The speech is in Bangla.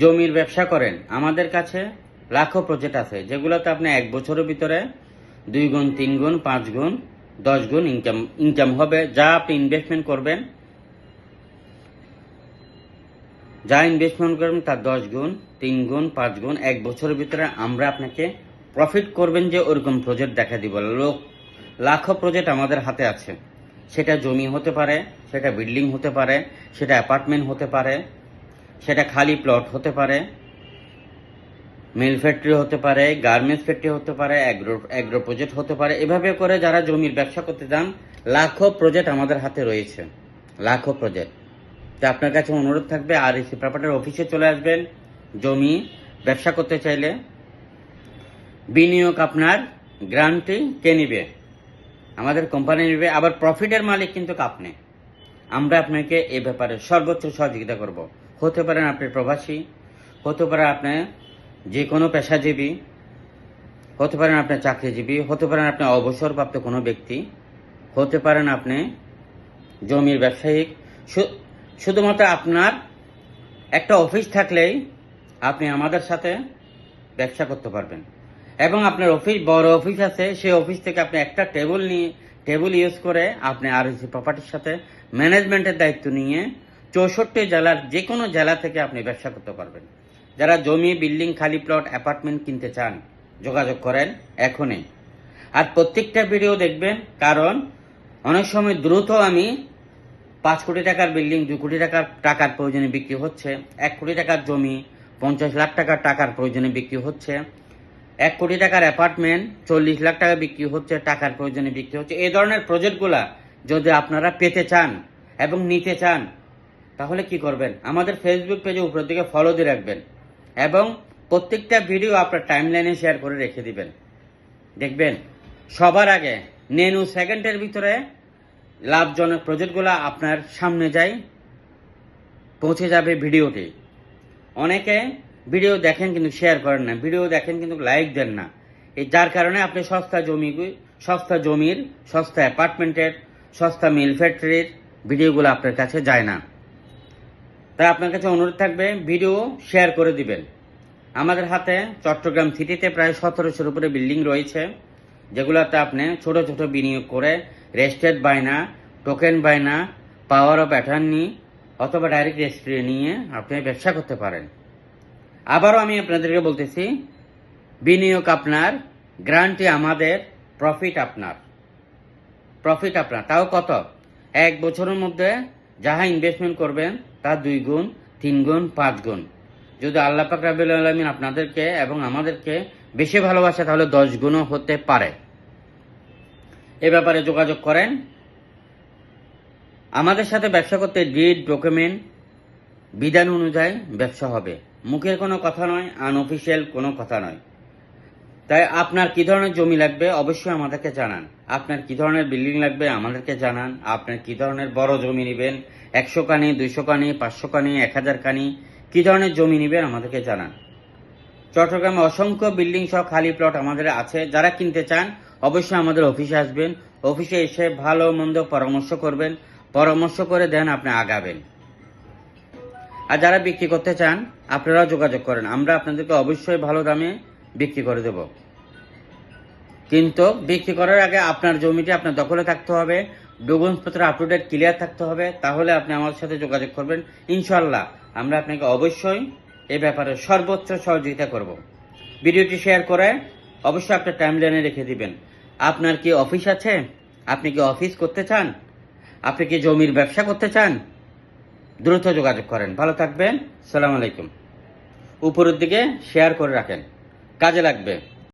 জমির ব্যবসা করেন। আমাদের কাছে লাখো প্রজেক্ট আছে, যেগুলোতে আপনি এক বছরের ভিতরে দুই গুণ, তিন গুণ, পাঁচ গুণ, দশ গুণ ইনকাম ইনকাম হবে। যা আপনি ইনভেস্টমেন্ট করবেন, যা ইনভেস্টমেন্ট করবেন তার দশ গুণ, তিন গুণ, পাঁচ গুণ, এক বছরের ভিতরে আমরা আপনাকে প্রফিট করবেন যে ওরকম প্রজেক্ট দেখা দিব। লোক, লাখো প্রজেক্ট আমাদের হাতে আছে। সেটা জমি হতে পারে, সেটা বিল্ডিং হতে পারে, সেটা অ্যাপার্টমেন্ট হতে পারে। সেটা খালি প্লট হতে পারে মিল ফ্যাক্টরি হতে পারে গার্মেন্টস ফ্যাক্টরি হতে পারে অ্যাগ্রো অ্যাগ্রো প্রজেক্ট হতে পারে, এভাবে করে যারা জমির ব্যবসা করতে যান লাখো প্রজেক্ট আমাদের হাতে রয়েছে, লাখো প্রজেক্ট তো আপনার কাছে অনুরোধ থাকবে, আর এসি প্রপার্টির অফিসে চলে আসবেন, জমি, ব্যবসা করতে চাইলে, বিনিয়োগ আপনার গ্রান্টি কে নিবে? আমাদের কোম্পানি নেবে, আবার প্রফিটের মালিক কিন্তু আপনি। আমরা আপনাকে এ ব্যাপারে সর্বোচ্চ সহযোগিতা করব। হতে পারেন আপনি প্রবাসী, হতে পারে আপনি যে কোনো পেশাজীবী, হতে পারেন আপনি চাকরিজীবী, হতে পারেন আপনি অবসরপ্রাপ্ত কোনো ব্যক্তি, হতে পারেন আপনি জমির ব্যবসায়িক। শুধুমাত্র আপনার একটা অফিস থাকলেই আপনি আমাদের সাথে ব্যবসা করতে পারবেন। এবং আপনার অফিস, বড় অফিস আছে, সেই অফিস থেকে আপনি একটা টেবিল নিয়ে, টেবিল ইউজ করে আপনি আর প্রপার্টির সাথে ম্যানেজমেন্টের দায়িত্ব নিয়ে চৌষট্টি জেলার যে কোনো জেলা থেকে আপনি ব্যবসা করতে পারবেন। যারা জমি, বিল্ডিং, খালি প্লট, অ্যাপার্টমেন্ট কিনতে চান, যোগাযোগ করেন এখনই। আর প্রত্যেকটা ভিডিও দেখবেন, কারণ অনেক সময় দ্রুত আমি পাঁচ কোটি টাকার বিল্ডিং, দু কোটি টাকার টাকার প্রয়োজনে বিক্রি হচ্ছে, এক কোটি টাকার জমি, পঞ্চাশ লাখ টাকার টাকার প্রয়োজনে বিক্রি হচ্ছে, এক কোটি টাকার অ্যাপার্টমেন্ট, চল্লিশ লাখ টাকা বিক্রি হচ্ছে, টাকার প্রয়োজনে বিক্রি হচ্ছে। এই ধরনের প্রজেক্টগুলা যদি আপনারা পেতে চান এবং নিতে চান তাহলে কি করবেন? আমাদের ফেসবুক পেজে উপরের দিকে ফলো দিয়ে রাখবেন এবং প্রত্যেকটা ভিডিও আপনার টাইম লাইনে শেয়ার করে রেখে দিবেন। দেখবেন, সবার আগে নেনু সেকেন্ডের ভিতরে লাভজনক প্রজেক্টগুলো আপনার সামনে যাই পৌঁছে যাবে ভিডিওটি অনেকে ভিডিও দেখেন কিন্তু শেয়ার করেন না ভিডিও দেখেন কিন্তু লাইক দেন না। এই যার কারণে আপনি সস্তা জমি, সস্তা জমির, সস্তা অ্যাপার্টমেন্টের সস্তা মিল ফ্যাক্টরির ভিডিওগুলো আপনার কাছে যায় না। তাই আপনার কাছে অনুরোধ থাকবে, ভিডিও শেয়ার করে দিবেন। আমাদের হাতে চট্টগ্রাম সিটিতে প্রায় সতেরোশোর উপরে বিল্ডিং রয়েছে, যেগুলোতে আপনি ছোট ছোট বিনিয়োগ করে রেস্টেড বায়না, টোকেন বায়না, পাওয়ার অফ অ্যাটর্নি অথবা ডাইরেক্ট রেজিস্ট্রি নিয়ে আপনি ব্যবসা করতে পারেন। আবারও আমি আপনাদেরকে বলতেছি, বিনিয়োগ আপনার গ্রান্টি আমাদের, প্রফিট আপনার। প্রফিট আপনার। তাও কত? এক বছরের মধ্যে যাহা ইনভেস্টমেন্ট করবেন তা দুই গুণ, তিন গুণ, পাঁচ গুণ। যদি আল্লাহ পাক রাবিল আলমিন আপনাদেরকে এবং আমাদেরকে বেশি ভালোবাসে, তাহলে দশ গুণও হতে পারে। এ ব্যাপারে যোগাযোগ করেন। আমাদের সাথে ব্যবসা করতে ডিড ডকুমেন্ট বিধান অনুযায়ী ব্যবসা হবে। মুখের কোনো কথা নয় আনঅফিসিয়াল কোনো কথা নয়। তাই আপনার কি ধরনের জমি লাগবে অবশ্যই আমাদেরকে জানান। আপনার কি ধরনের বিল্ডিং লাগবে আমাদেরকে জানান। আপনার কি ধরনের বড় জমি নেবেন? একশো কানি, দুইশো কানি, পাঁচশো কানি, এক হাজার কানি, কি ধরনের জমি নেবেন আমাদেরকে জানান। চট্টগ্রামে অসংখ্য বিল্ডিং সহ খালি প্লট আমাদের আছে। যারা কিনতে চান, অবশ্যই আমাদের অফিসে আসবেন। অফিসে এসে ভালো মন্দ পরামর্শ করবেন। পরামর্শ করে দেন আপনি আগাবেন। আর যারা বিক্রি করতে চান, আপনারাও যোগাযোগ করেন। আমরা আপনাদেরকে অবশ্যই ভালো দামে বিক্রি করে দেব। কিন্তু বিক্রি করার আগে আপনার জমিটি আপনার দখলে থাকতে হবে, ডকুমেন্টসপত্র আপ টু ডেট ক্লিয়ার থাকতে হবে, তাহলে আপনি আমার সাথে যোগাযোগ করবেন। ইনশাল্লাহ আমরা আপনাকে অবশ্যই এ ব্যাপারে সর্বোচ্চ সহযোগিতা করব। ভিডিওটি শেয়ার করে অবশ্যই আপনার টাইম লাইনে রেখে দিবেন। আপনার কি অফিস আছে? আপনি কি অফিস করতে চান? আপনি কি জমির ব্যবসা করতে চান? দ্রুত যোগাযোগ করেন। ভালো থাকবেন। সালাম আলাইকুম। উপরের দিকে শেয়ার করে রাখেন। কাজে লাগবে।